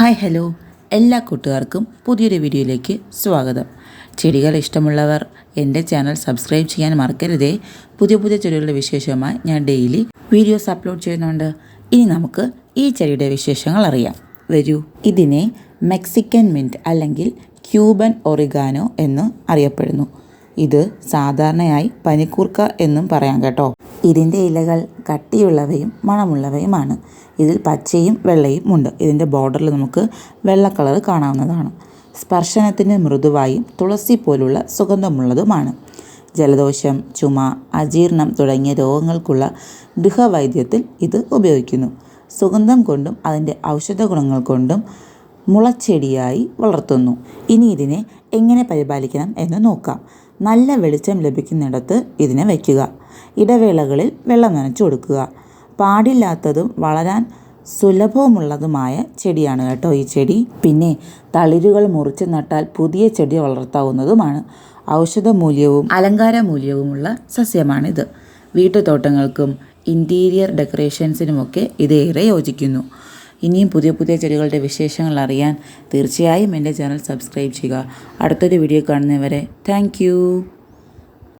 Hi hello എല്ലാ കൂട്ടുകാർക്കും പുതിയൊരു വീഡിയോയിലേക്ക് സ്വാഗതം. ചെടികൾ ഇഷ്ടമുള്ളവർ എന്റെ ചാനൽ സബ്സ്ക്രൈബ് ചെയ്യാൻ മറക്കരുതേ. പുതിയ പുതിയ ചെടികളുടെ വിശേഷമായി ഞാൻ ഡെയിലി വീഡിയോസ് അപ്ലോഡ് ചെയ്യുന്നുണ്ട്. ഇനി നമുക്ക് ഈ ചെടിയുടെ വിശേഷങ്ങൾ അറിയാം. വരൂ. ഇതിനെ മെക്സിക്കൻ മിന്റ് അല്ലെങ്കിൽ ക്യൂബൻ ഒറിഗാനോ എന്ന് അറിയപ്പെടുന്നു. ഇത് സാധാരണയായി പനിക്കൂർക്ക എന്നും പറയാം കേട്ടോ. ഇതിന്റെ ഇലകൾ കട്ടിയുള്ളവയും മണമുള്ളവയുമാണ്. ഇതിൽ പച്ചയും വെള്ളയും ഉണ്ട്. ഇതിന്റെ ബോർഡറിൽ നമുക്ക് വെള്ള കളർ കാണാവുന്നതാണ്. സ്പർശനത്തിന് മൃദുവായും തുളസി പോലുള്ള സുഗന്ധമുള്ളതുമാണ്. ജലദോഷം ചുമ അജീർണം തുടങ്ങിയ രോഗങ്ങൾക്കുള്ള ഗൃഹവൈദ്യത്തിൽ ഇത് ഉപയോഗിക്കുന്നു. സുഗന്ധം കൊണ്ടും അതിന്റെ ഔഷധ ഗുണങ്ങൾ കൊണ്ടും മുളച്ചെടിയായി വളർത്തുന്നു. ഇനി ഇതിനെ എങ്ങനെ പരിപാലിക്കണം എന്ന് നോക്കാം. നല്ല വെളിച്ചം ലഭിക്കുന്നിടത്ത് ഇതിനെ വയ്ക്കുക. ഇടവേളകളിൽ വെള്ളം നനച്ചു കൊടുക്കുക. പാടില്ലാത്തതും വളരാൻ സുലഭവുമുള്ളതുമായ ചെടിയാണ് കേട്ടോ ഈ ചെടി. പിന്നെ തളിരുകൾ മുറിച്ച് നട്ടാൽ പുതിയ ചെടി വളർത്താവുന്നതുമാണ്. ഔഷധ മൂല്യവും അലങ്കാര മൂല്യവുമുള്ള സസ്യമാണിത്. വീട്ടുതോട്ടങ്ങൾക്കും ഇന്റീരിയർ ഡെക്കറേഷൻസിനുമൊക്കെ ഇത് ഏറെ യോജിക്കുന്നു. ഇനിയും പുതിയ പുതിയ ചെടികളുടെ വിശേഷങ്ങൾ അറിയാൻ തീർച്ചയായും എന്റെ ചാനൽ സബ്സ്ക്രൈബ് ചെയ്യുക. അടുത്തൊരു വീഡിയോ കാണുന്നവരെ താങ്ക്